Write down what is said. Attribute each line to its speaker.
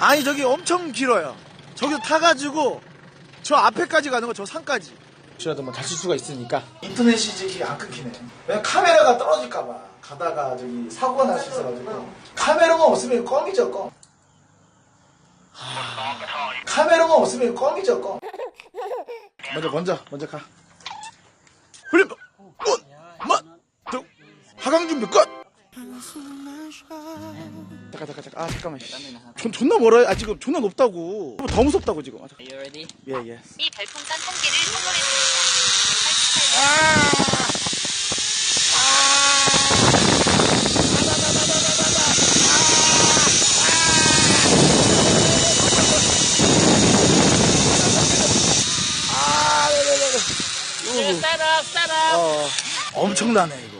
Speaker 1: 아니 저기 엄청 길어요. 저기 타가지고 저 앞에까지 가는 거 저 산까지. 혹시라도 뭐 다칠 수가 있으니까. 인터넷이 지금 안 끊기네. 왜냐 카메라가 떨어질까봐 가다가 저기 사고가 날 수 있어가지고 카메라가 없으면 껌이죠 껌. 하... 카메라가 없으면 껌이죠 껌. 먼저 먼저 먼저 가. 흘림. 어, 어, 뭐? 뭐? 하강 준비 끝. 잠깐 잠깐 잠깐 아 잠깐만 존, 존나 멀어요 아 지금 존나 높다고 더 무섭다고 지금
Speaker 2: 예예 you ready?
Speaker 1: 예, 예.
Speaker 3: 이 별풍선 한 개를 선물해 드립니다.
Speaker 2: 188.
Speaker 1: 아! 엄청나네 이거.